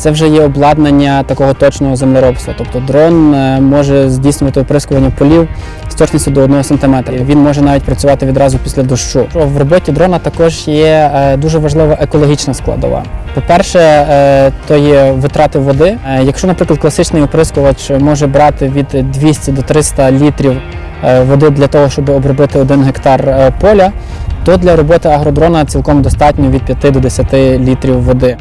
Це вже є обладнання такого точного землеробства. Тобто дрон е, може здійснювати оприскування полів з точністю до 1 см. Він може навіть працювати відразу після дощу. В роботі дрона також є е, дуже важлива екологічна складова. По-перше, е, то є витрати води. Якщо, наприклад, класичний оприскувач може брати від 200 до 300 літрів води для того, щоб обробити один гектар поля, то для роботи агродрона цілком достатньо від 5 до 10 літрів води.